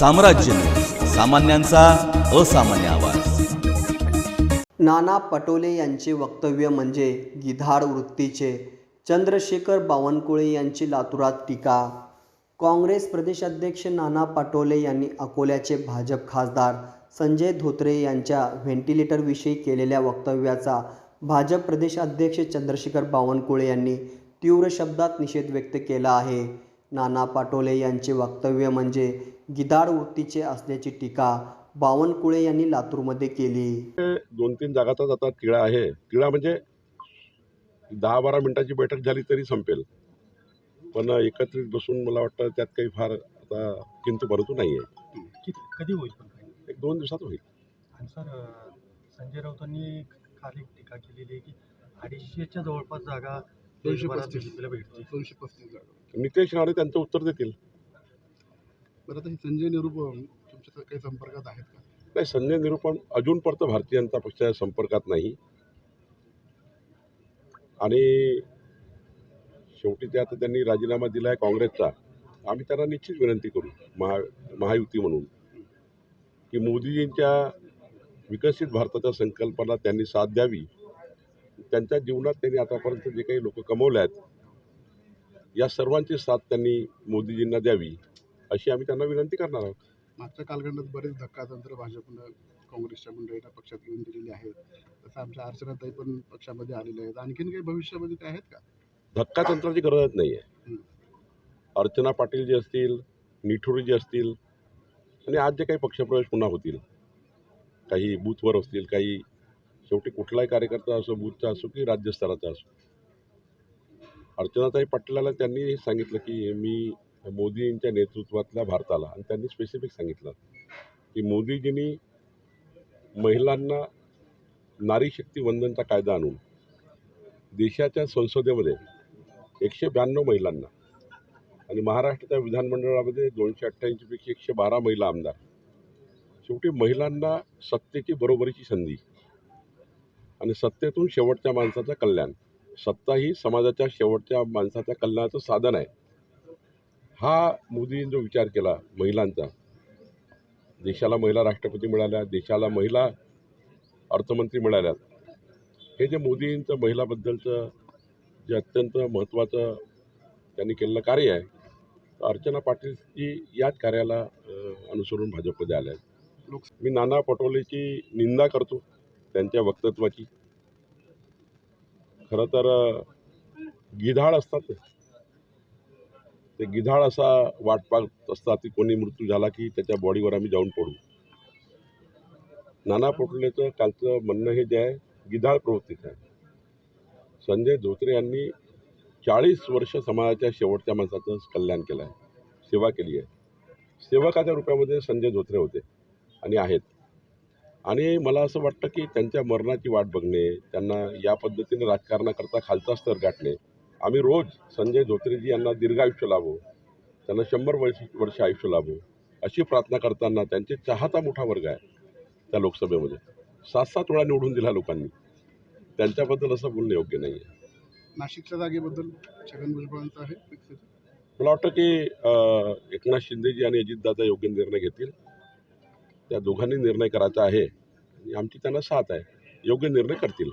साम्राज्य. सामान्यांचा असामान्य आवाज. नाना पटोले यांचे वक्तव्य म्हणजे गिधाड वृत्तीचे. चंद्रशेखर बावनकुळे यांची लातूरात टीका. काँग्रेस प्रदेशाध्यक्ष नाना पटोले यांनी अकोल्याचे भाजप खासदार संजय धोत्रे यांच्या व्हेंटिलेटरविषयी केलेल्या वक्तव्याचा भाजप प्रदेशाध्यक्ष चंद्रशेखर बावनकुळे यांनी तीव्र शब्दात निषेध व्यक्त केला आहे. नाना पटोले यांचे वक्तव्य म्हणजे गिधाड वृत्तीचे असल्याची टीका बावनकुळे यांनी लातूरमध्ये केली. दोन तीन जागाचाच आता तिळा आहे. तिळा म्हणजे दहा बारा मिनिटाची बैठक झाली तरी संपेल. पण एकत्रित बसून मला वाटतं त्यात काही फार आता किंतु परंतु नाही आहे किती कधी होईल पण काही? एक दोन दिवसात होईल. आणि सर अं, संजय राऊतांनी एक टीका केलेली आहे की अडीचशेच्या जवळपास जागा दोनशे पस्तीस. दोनशे पस्तीस जागा. नितेश राणे त्यांचं उत्तर देतील. बरं आता हे संजय निरुपम तुमच्या काही संपर्कात आहेत का? नाही संजय निरूपण अजूनपर्यंत भारतीय जनता पक्षाच्या संपर्कात नाही. आणि शेवटी ते आता त्यांनी राजीनामा दिला आहे काँग्रेसचा. आम्ही त्यांना निश्चित विनंती करू महा महायुती म्हणून की मोदीजींच्या विकसित भारताच्या संकल्पना त्यांनी साथ द्यावी. त्यांच्या जीवनात त्यांनी आतापर्यंत जे काही लोक कमवले आहेत या सर्वांची साथ त्यांनी मोदीजींना द्यावी अशी आम्ही त्यांना विनंती करणार आहोत. मागच्या कालखंडात बरेच धक्कातंत्र भाजपनं काँग्रेसच्या मंडळीला पक्षात घेऊन दिलेली आहेत. तसं आमच्या अर्चनाताई पण पक्षामध्ये आलेले आहेत. आणखीन काही भविष्यामध्ये ते आहेत का? धक्कातंत्राची गरजच नाही आहे. अर्चना पाटील जे असतील निठुरी जे असतील आणि आज जे काही पक्षप्रवेश पुन्हा होतील काही बूथवर असतील काही शेवटी कुठलाही कार्यकर्ता असो बूथचा असो की राज्यस्तराचा असो. अर्चनाताई पाटलाला त्यांनी सांगितलं की मी मोदींच्या नेतृत्वातल्या भारताला आणि त्यांनी स्पेसिफिक सांगितलं की मोदीजींनी महिलांना नारी शक्ती वंदनचा कायदा आणून देशाच्या संसदेमध्ये एकशे ब्याण्णव महिलांना आणि महाराष्ट्राच्या विधानमंडळामध्ये दोनशे अठ्ठ्याऐंशीपैकी एकशे बारा महिला आमदार. शेवटी महिलांना सत्तेची बरोबरीची संधी आणि सत्तेतून शेवटच्या माणसाचं कल्याण. सत्ता ही समाजाच्या शेवटच्या माणसाच्या कल्याणाचं साधन आहे. हा मोदींनी जो विचार केला महिलांचा देशाला महिला राष्ट्रपती मिळाल्या देशाला महिला अर्थमंत्री मिळाल्यात हे जे मोदींचं महिलाबद्दलचं जे अत्यंत महत्त्वाचं त्यांनी केलेलं कार्य आहे अर्चना पाटीलची याच कार्याला अनुसरून भाजपमध्ये आल्या आहेत. मी नाना पटोलेची निंदा करतो. त्यांच्या वक्तत्वाची. खरं तर गिधाळ असतात ते. गिधाळ असा वाट पाहत असतात की कोणी मृत्यू झाला की त्याच्या बॉडीवर आम्ही जाऊन पडू. नाना पटोलेचं कालचं म्हणणं हे जे आहे गिधाळ प्रवृत्तीचं आहे. संजय धोत्रे यांनी चाळीस वर्ष समाजाच्या शेवटच्या माणसाचं कल्याण केलं आहे सेवा केली आहे. सेवकाच्या रूपामध्ये संजय धोत्रे होते आणि आहेत. आणि मला असं वाटतं की त्यांच्या मरणाची वाट बघणे त्यांना या पद्धतीने राजकारणाकरता खालचा स्तर गाठणे. आम्ही रोज संजय धोत्रेजी यांना दीर्घायुष्य लाभो त्यांना शंभर वर्ष वर्ष आयुष्य लाभो अशी प्रार्थना करताना त्यांचे चाहता मोठा वर्ग आहे त्या लोकसभेमध्ये. सात सात वेळा निवडून दिला लोकांनी. त्यांच्याबद्दल असं बोलणं योग्य नाही आहे नाशिकच्या जागेबद्दल छगन भुजबळांचं आहे? मला वाटतं की एकनाथ शिंदेजी आणि अजितदादा योग्य निर्णय घेतील. त्या दोघांनी निर्णय करायचा आहे आणि आमची त्यांना साथ आहे. योग्य निर्णय करतील.